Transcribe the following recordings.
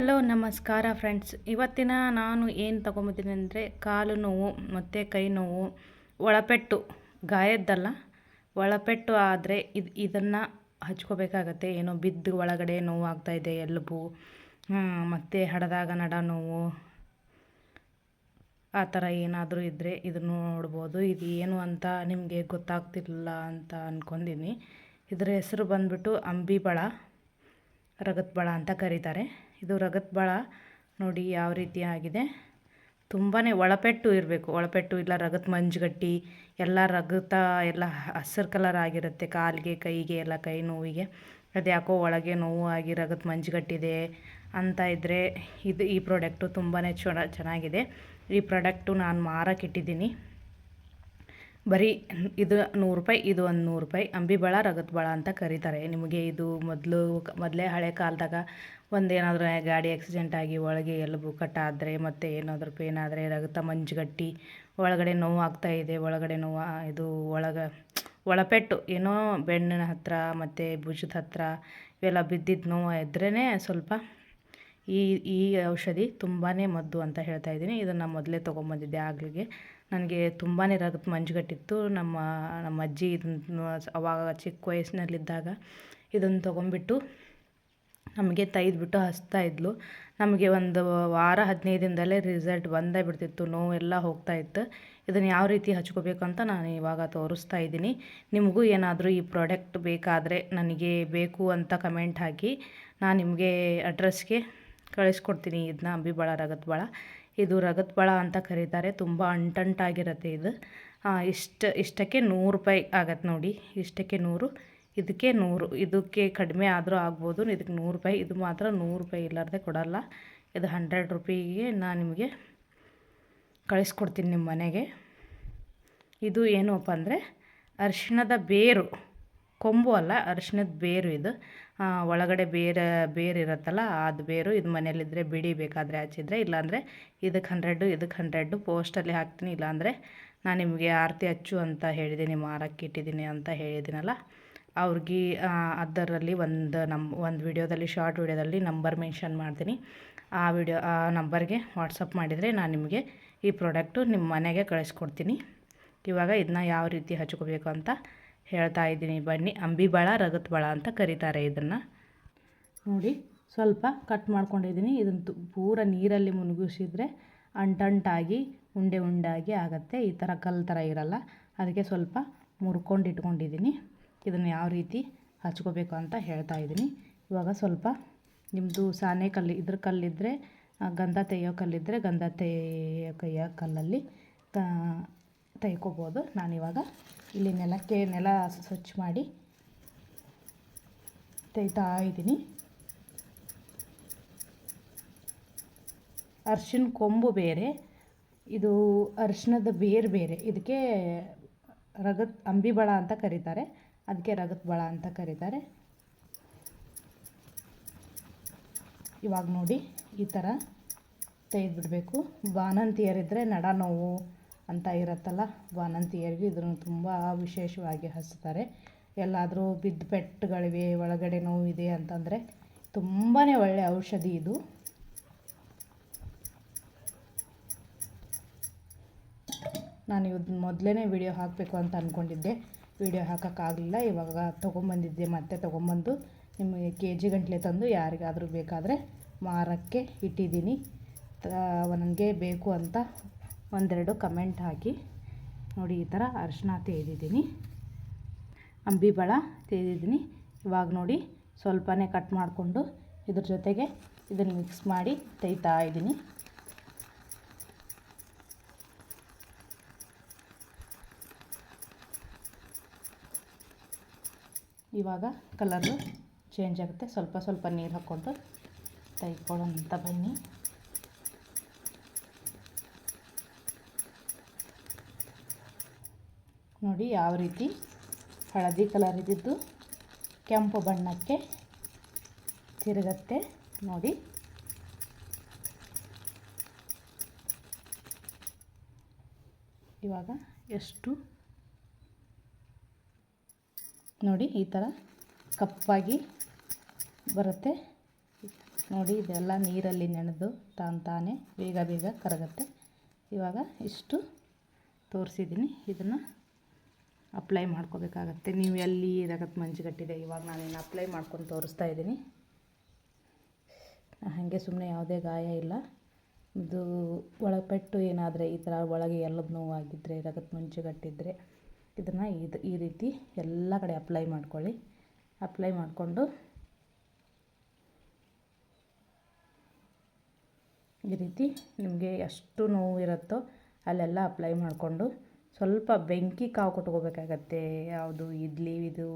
Hello, ನಮಸ್ಕಾರ friends. ಇವತ್ತಿನ ನಾನು ಏನು ತೊಗೊಂಬಂದಿದ್ದೀನಿ ಅಂದರೆ ಕಾಲು ನೋವು, ಮತ್ತು ಕೈ ನೋವು, ಒಳಪೆಟ್ಟು, ಗಾಯದ್ದಲ್ಲ. ಒಳಪೆಟ್ಟು ಆದರೆ ಇದು ಇದನ್ನು ಹಚ್ಕೋಬೇಕಾಗತ್ತೆ. ಏನೋ ಬಿದ್ದು ಒಳಗಡೆ ನೋವು ಆಗ್ತಾಯಿದೆ ಎಲುಬು ಮತ್ತು ಹಡದಾಗ ನಡ ನೋವು. ಆ ಥರ ಏನಾದರೂ ಇದ್ದರೆ ಇದನ್ನು ನೋಡ್ಬೋದು. ಇದು ಏನು ಅಂತ ನಿಮಗೆ ಗೊತ್ತಾಗ್ತಿಲ್ಲ ಅಂತ ಅಂದ್ಕೊಂಡಿನಿ ಇದರ ಹೆಸರು ಬಂದ್ಬಿಟ್ಟು ಅಂಬಿಬಳ, ರಗತ್ಬಳ ಅಂತ ಕರೀತಾರೆ. ಇದು ರಗತ್ ನೋಡಿ ಯಾವ ರೀತಿ ಆಗಿದೆ. ತುಂಬಾ ಒಳಪೆಟ್ಟು ಇರಬೇಕು. ಒಳಪೆಟ್ಟು ಇಲ್ಲ ರಗತ್ ಮಂಜುಗಟ್ಟಿ, ಎಲ್ಲ ರಗತ ಎಲ್ಲ ಹಸಿರು ಕಲರ್ ಆಗಿರುತ್ತೆ. ಕಾಲಿಗೆ, ಕೈಗೆ, ಎಲ್ಲ ಕೈ ನೋವಿಗೆ. ಅದು ಯಾಕೋ ಒಳಗೆ ನೋವು ಆಗಿ ರಗತ್ ಮಂಜುಗಟ್ಟಿದೆ ಅಂತ ಇದ್ದರೆ ಇದು ಈ ಪ್ರಾಡಕ್ಟು ತುಂಬಾ ಚೆನ್ನಾಗಿದೆ. ಈ ಪ್ರಾಡಕ್ಟು ನಾನು ಮಾರಕ್ಕಿಟ್ಟಿದ್ದೀನಿ ಬರೀ ಇದು ನೂರು ರೂಪಾಯಿ, ಇದು ಒಂದು ನೂರು ರೂಪಾಯಿ. ಅಂಬಿಬಳ ಬಳ ಅಂತ ಕರೀತಾರೆ. ನಿಮಗೆ ಇದು ಮೊದಲು, ಮೊದಲೇ ಹಳೆ ಕಾಲದಾಗ ಒಂದೇನಾದರೂ ಗಾಡಿ ಆಕ್ಸಿಡೆಂಟ್ ಆಗಿ ಒಳಗೆ ಎಲುಬು ಕಟ್ಟಾದರೆ ಮತ್ತು ಏನಾದರೂ ಪೇನ್ ಆದರೆ ರಕ್ತ ಮಂಜುಗಟ್ಟಿ, ಒಳಗಡೆ ನೋವು ಇದೆ, ಒಳಗಡೆ ನೋವು ಇದು ಒಳಗೆ, ಒಳಪೆಟ್ಟು, ಏನೋ ಬೆನ್ನಿನ ಹತ್ತಿರ ಮತ್ತು ಭುಜದ ಹತ್ತಿರ ಇವೆಲ್ಲ ಬಿದ್ದಿದ್ದ ನೋವು ಇದ್ರೇ ಸ್ವಲ್ಪ ಈ ಈ ಔಷಧಿ ತುಂಬಾ ಮದ್ದು ಅಂತ ಹೇಳ್ತಾ ಇದ್ದೀನಿ. ಇದನ್ನು ಮೊದಲೇ ತೊಗೊಂಬಂದಿದ್ದೆ ಆಗಲಿಗೆ. ನನಗೆ ತುಂಬಾ ರಕ್ತ ಮಂಜುಗಟ್ಟಿತ್ತು ನಮ್ಮ ನಮ್ಮ ಅಜ್ಜಿ ಇದನ್ನು ಅವಾಗ ಚಿಕ್ಕ ವಯಸ್ಸಿನಲ್ಲಿದ್ದಾಗ ಇದನ್ನು ತೊಗೊಂಬಿಟ್ಟು ನಮಗೆ ತೆಗೆದ್ಬಿಟ್ಟು ಹಚ್ತಾ ಇದ್ಲು. ನಮಗೆ ಒಂದು ವಾರ ಹದಿನೈದು ದಿನದಲ್ಲೇ ರಿಸಲ್ಟ್ ಬಂದೇ ಬಿಡ್ತಿತ್ತು, ನೋವೆಲ್ಲ ಹೋಗ್ತಾಯಿತ್ತು ಇದನ್ನು ಯಾವ ರೀತಿ ಹಚ್ಕೋಬೇಕು ಅಂತ ನಾನು ಇವಾಗ ತೋರಿಸ್ತಾ ಇದ್ದೀನಿ. ನಿಮಗೂ ಏನಾದರೂ ಈ ಪ್ರಾಡಕ್ಟ್ ಬೇಕಾದರೆ ನನಗೆ ಬೇಕು ಅಂತ ಕಮೆಂಟ್ ಹಾಕಿ ನಾನು ನಿಮಗೆ ಅಡ್ರೆಸ್ಗೆ ಕಳಿಸ್ಕೊಡ್ತೀನಿ. ಇದನ್ನ ಅಂಬಿಬಾಳ ರಗತ್ಬಾಳ. ಇದು ರಗತ್ಬಾಳ ಅಂತ ಕರೀತಾರೆ. ತುಂಬ ಅಂಟಂಟಾಗಿರುತ್ತೆ ಇದು. ಇಷ್ಟು, ಇಷ್ಟಕ್ಕೆ ನೂರು ರೂಪಾಯಿ ಆಗತ್ತೆ ನೋಡಿ. ಇಷ್ಟಕ್ಕೆ ನೂರು. ಇದಕ್ಕೆ ನೂರು, ಇದಕ್ಕೆ ಕಡಿಮೆ ಆದರೂ ಆಗ್ಬೋದು. ಇದಕ್ಕೆ ನೂರು ರೂಪಾಯಿ, ಇದು ಮಾತ್ರ ನೂರು ರೂಪಾಯಿ ಇಲ್ಲಾರ್ದೆ ಕೊಡಲ್ಲ. ಇದು ಹಂಡ್ರೆಡ್ ರುಪೀಗೆ ನಾನು ನಿಮಗೆ ಕಳಿಸ್ಕೊಡ್ತೀನಿ ನಿಮ್ಮ ಮನೆಗೆ. ಇದು ಏನಪ್ಪ ಅಂದರೆ ಅರಿಶಿಣದ ಬೇರು, ಕೊಂಬು ಅಲ್ಲ, ಅರಿಶಿಣದ ಬೇರು ಇದು. ಒಳಗಡೆ ಬೇರೆ, ಬೇರು ಇರುತ್ತಲ್ಲ ಅದು ಬೇರು ಇದು ಮನೇಲಿದ್ದರೆ ಬಿಡಿ ಬೇಕಾದರೆ ಹಚ್ಚಿದ್ರೆ. ಇಲ್ಲಾಂದರೆ ಇದಕ್ಕೆ ಹಂಡ್ರೆಡ್ಡು ಇದಕ್ಕೆ ಹಂಡ್ರೆಡ್ಡು ಪೋಸ್ಟಲ್ಲಿ ಹಾಕ್ತೀನಿ. ಇಲ್ಲಾಂದರೆ ನಾನು ನಿಮಗೆ ಆರತಿ ಹಚ್ಚು ಅಂತ ಹೇಳಿದ್ದೀನಿ ಮಾರಕ್ಕೆ ಇಟ್ಟಿದ್ದೀನಿ ಅಂತ ಹೇಳಿದ್ದೀನಲ್ಲ. ಅವ್ರಿಗೆ ಅದರಲ್ಲಿ ಒಂದು ನಮ್ಮ ಒಂದು ವಿಡಿಯೋದಲ್ಲಿ, ಶಾರ್ಟ್ ವಿಡಿಯೋದಲ್ಲಿ ನಂಬರ್ ಮೆನ್ಷನ್ ಮಾಡ್ತೀನಿ. ಆ ವಿಡಿಯೋ, ಆ ನಂಬರ್ಗೆ ವಾಟ್ಸಪ್ ಮಾಡಿದರೆ ನಾನು ನಿಮಗೆ ಈ ಪ್ರಾಡಕ್ಟು ನಿಮ್ಮ ಮನೆಗೆ ಕಳಿಸ್ಕೊಡ್ತೀನಿ. ಇವಾಗ ಇದನ್ನ ಯಾವ ರೀತಿ ಹಚ್ಕೋಬೇಕು ಅಂತ ಹೇಳ್ತಾ ಇದ್ದೀನಿ. ಬನ್ನಿ, ಅಂಬಿಬಾಳ ಬಾಳ ಅಂತ ಕರೀತಾರೆ ಇದನ್ನು. ನೋಡಿ, ಸ್ವಲ್ಪ ಕಟ್ ಮಾಡ್ಕೊಂಡಿದ್ದೀನಿ. ಇದನ್ನು ಪೂರ ನೀರಲ್ಲಿ ಮುಳುಗಿಸಿದರೆ ಅಂಟಂಟಾಗಿ, ಉಂಡೆ ಉಂಡಾಗಿ ಆಗುತ್ತೆ. ಈ ಥರ ಕಲ್ಲು ಥರ ಇರಲ್ಲ. ಅದಕ್ಕೆ ಸ್ವಲ್ಪ ಮುರ್ಕೊಂಡು ಇಟ್ಕೊಂಡಿದ್ದೀನಿ ಇದನ್ನು ಯಾವ ರೀತಿ ಹಚ್ಕೋಬೇಕು ಅಂತ ಹೇಳ್ತಾ ಇದ್ದೀನಿ. ಇವಾಗ ಸ್ವಲ್ಪ ನಿಮ್ಮದು ಸಾನೆ ಕಲ್ಲು, ಇದ್ರ ಕಲ್ಲಿದ್ದರೆ ಗಂಧ ತೆಗೆಯೋ ಕಲ್ಲಿದ್ದರೆ ಗಂಧ ತೆಗೆಯೋ ಕೈಯೋ ಕಲ್ಲಲ್ಲಿ ತೆಯ್ಕೋಬೋದು ನಾನಿವಾಗ ಇಲ್ಲಿ ನೆಲಕ್ಕೆ ನೆಲ ಸ್ವಚ್ಛ ಮಾಡಿ ತೆಗಿತಾ ಇದ್ದೀನಿ. ಅರ್ಶಿನ ಕೊಂಬು ಬೇರೆ, ಇದು ಅರ್ಶಿಣದ ಬೇರು ಬೇರೆ. ಇದಕ್ಕೆ ರಗತ್, ಅಂಬಿಬಳ ಅಂತ ಕರೀತಾರೆ. ಅದಕ್ಕೆ ರಗತ್ ಬಳ ಅಂತ ಕರೀತಾರೆ. ಇವಾಗ ನೋಡಿ ಈ ಥರ ತೆಗೆದುಬಿಡಬೇಕು. ಬಾಣಂತಿಯರಿದ್ದರೆ ನಡ ನೋವು ಅಂತ ಇರುತ್ತಲ್ಲ ಬಾಣಂತಿಯರಿಗೆ ಇದನ್ನು ತುಂಬ ವಿಶೇಷವಾಗಿ ಹಚ್ತಾರೆ. ಎಲ್ಲಾದರೂ ಬಿದ್ದು ಪೆಟ್ಟುಗಳಿವೆ, ಒಳಗಡೆ ನೋವಿದೆ ಅಂತಂದರೆ ತುಂಬಾ ಒಳ್ಳೆಯ ಔಷಧಿ ಇದು. ನಾನು ಇವತ್ತು ಮೊದಲೇ ವಿಡಿಯೋ ಹಾಕಬೇಕು ಅಂತ ಅಂದ್ಕೊಂಡಿದ್ದೆ ವೀಡಿಯೋ ಹಾಕೋಕ್ಕಾಗಲಿಲ್ಲ. ಇವಾಗ ತೊಗೊಂಬಂದಿದ್ದೆ, ಮತ್ತೆ ತೊಗೊಂಬಂದು ನಿಮಗೆ ಕೆ ಜಿ ಗಂಟಲೆ ತಂದು ಯಾರಿಗಾದರೂ ಬೇಕಾದರೆ ಮಾರಕ್ಕೆ ಇಟ್ಟಿದ್ದೀನಿ. ನನಗೆ ಬೇಕು ಅಂತ ಒಂದೆರಡು ಕಮೆಂಟ್ ಹಾಕಿ. ನೋಡಿ, ಈ ಥರ ಅರಿಶಿನ ತೆಗೆದಿದ್ದೀನಿ ಅಂಬಿಬಳ ತೆಗೆದಿದ್ದೀನಿ ಇವಾಗ ನೋಡಿ, ಸ್ವಲ್ಪನೇ ಕಟ್ ಮಾಡಿಕೊಂಡು ಇದ್ರ ಜೊತೆಗೆ ಇದನ್ನು ಮಿಕ್ಸ್ ಮಾಡಿ ತೆಗಿತಾ ಇದ್ದೀನಿ. ಇವಾಗ ಕಲರು ಚೇಂಜ್ ಆಗುತ್ತೆ. ಸ್ವಲ್ಪ ಸ್ವಲ್ಪ ನೀರು ಹಾಕ್ಕೊಂಡು ಅಂತ ಬನ್ನಿ. ನೋಡಿ ಯಾವ ರೀತಿ ಹಳದಿ ಕಲರ್ ಇದ್ದಿದ್ದು. ಕೆಂಪು ಬಣ್ಣಕ್ಕೆ ತಿರುಗತ್ತೆ. ನೋಡಿ. ಇವಾಗ ಎಷ್ಟು ನೋಡಿ, ಈ ಥರ ಕಪ್ಪಾಗಿ ಬರುತ್ತೆ. ನೋಡಿ, ಇದೆಲ್ಲ ನೀರಲ್ಲಿ ನೆನೆದು ತಾನು ತಾನೇ ಬೇಗ ಬೇಗ ಕರಗುತ್ತೆ. ಇವಾಗ ಇಷ್ಟು ತೋರಿಸಿದ್ದೀನಿ ಇದನ್ನು ಅಪ್ಲೈ ಮಾಡ್ಕೋಬೇಕಾಗತ್ತೆ. ನೀವು ಎಲ್ಲಿ ರಗತ್ ಮಂಜುಗಟ್ಟಿದೆ, ಇವಾಗ ನಾನೇನು ಅಪ್ಲೈ ಮಾಡ್ಕೊಂಡು ತೋರಿಸ್ತಾ ಇದ್ದೀನಿ. ಹಾಗೆ ಸುಮ್ಮನೆ ಯಾವುದೇ ಗಾಯ ಇಲ್ಲ. ಇದು ಒಳಪೆಟ್ಟು ಪೆಟ್ಟು ಏನಾದರೆ ಈ ಥರ ಒಳಗೆ ಎಲ್ಲದ ನೋವಾಗಿದ್ದರೆ ರಗತ್ ಮಂಜುಗಟ್ಟಿದ್ರೆ. ಇದನ್ನು ಇದು, ಈ ರೀತಿ ಎಲ್ಲ ಕಡೆ ಅಪ್ಲೈ ಮಾಡ್ಕೊಳ್ಳಿ. ಅಪ್ಲೈ ಮಾಡಿಕೊಂಡು ಈ ರೀತಿ ನಿಮಗೆ ಎಷ್ಟು ನೋವು ಇರುತ್ತೋ ಅಲ್ಲೆಲ್ಲ ಅಪ್ಲೈ ಮಾಡಿಕೊಂಡು ಸ್ವಲ್ಪ ಬೆಂಕಿ ಕಾವು ಕೊಟ್ಕೋಬೇಕಾಗತ್ತೆ. ಯಾವುದು ಇಡ್ಲಿ ಇದು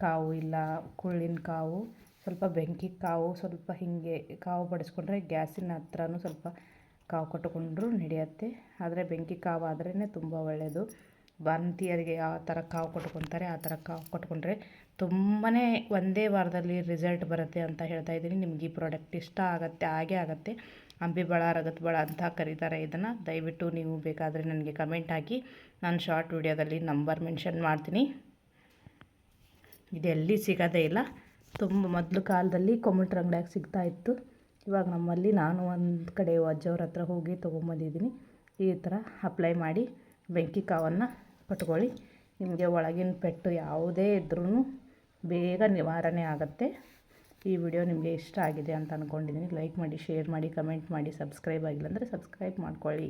ಕಾವು ಇಲ್ಲ, ಕುಳ್ಳಿನ ಕಾವು, ಸ್ವಲ್ಪ ಬೆಂಕಿ ಕಾವು, ಸ್ವಲ್ಪ ಹೀಗೆ ಕಾವು ಬಡಿಸ್ಕೊಂಡ್ರೆ ಗ್ಯಾಸಿನ ಹತ್ರನೂ ಸ್ವಲ್ಪ ಕಾವು ಕೊಟ್ಟುಕೊಂಡ್ರೂ ನಡೆಯುತ್ತೆ. ಆದರೆ ಬೆಂಕಿ ಕಾವು ಆದ್ರೇ ತುಂಬ ಒಳ್ಳೆಯದು ಬಾಣಂತಿಯರಿಗೆ ಯಾವ ಥರ ಕಾವು ಕೊಟ್ಕೊತಾರೆ, ಆ ಥರ ಕಾವು ಕೊಟ್ಕೊಂಡ್ರೆ ತುಂಬಾ ಒಂದೇ ವಾರದಲ್ಲಿ ರಿಸಲ್ಟ್ ಬರುತ್ತೆ ಅಂತ ಹೇಳ್ತಾ ಇದ್ದೀನಿ. ನಿಮ್ಗೆ ಈ ಪ್ರಾಡಕ್ಟ್ ಇಷ್ಟ ಆಗುತ್ತೆ, ಹಾಗೆ ಆಗುತ್ತೆ. ಅಂಬಿ ಬಳ ಅಂತ ಕರೀತಾರೆ ಇದನ್ನು. ದಯವಿಟ್ಟು ನೀವು ಬೇಕಾದರೆ ನನಗೆ ಕಮೆಂಟ್ ಹಾಕಿ. ನಾನು ಶಾರ್ಟ್ ವಿಡಿಯೋದಲ್ಲಿ ನಂಬರ್ ಮೆನ್ಷನ್ ಮಾಡ್ತೀನಿ. ಇದೆಲ್ಲಿ ಸಿಗೋದೇ ಇಲ್ಲ. ತುಂಬ ಮೊದಲು ಕಾಲದಲ್ಲಿ ಕೊಮಟ್ರ ಅಂಗಡಿಯಾಗ ಸಿಗ್ತಾಯಿತ್ತು ಇವಾಗ ನಮ್ಮಲ್ಲಿ ನಾನು ಒಂದು ಕಡೆ ಅಜ್ಜವ್ರ ಹತ್ರ ಹೋಗಿ ತೊಗೊಂಬಂದಿದ್ದೀನಿ. ಈ ಥರ ಅಪ್ಲೈ ಮಾಡಿ ಬೆಂಕಿ ಕಾವನ್ನು ಕಟ್ಕೊಳ್ಳಿ ನಿಮಗೆ ಒಳಗಿನ ಪೆಟ್ಟು ಯಾವುದೇ ಇದ್ರೂ ಬೇಗ ನಿವಾರಣೆ ಆಗುತ್ತೆ. ಈ ವಿಡಿಯೋ ನಿಮಗೆ ಇಷ್ಟ ಆಗಿದೆ ಅಂತ ಅಂದ್ಕೊಂಡಿದ್ದೀನಿ ಲೈಕ್ ಮಾಡಿ, ಶೇರ್ ಮಾಡಿ, ಕಮೆಂಟ್ ಮಾಡಿ, ಸಬ್ಸ್ಕ್ರೈಬ್ ಆಗಿಲ್ಲ ಅಂದರೆ ಸಬ್ಸ್ಕ್ರೈಬ್ ಮಾಡ್ಕೊಳ್ಳಿ.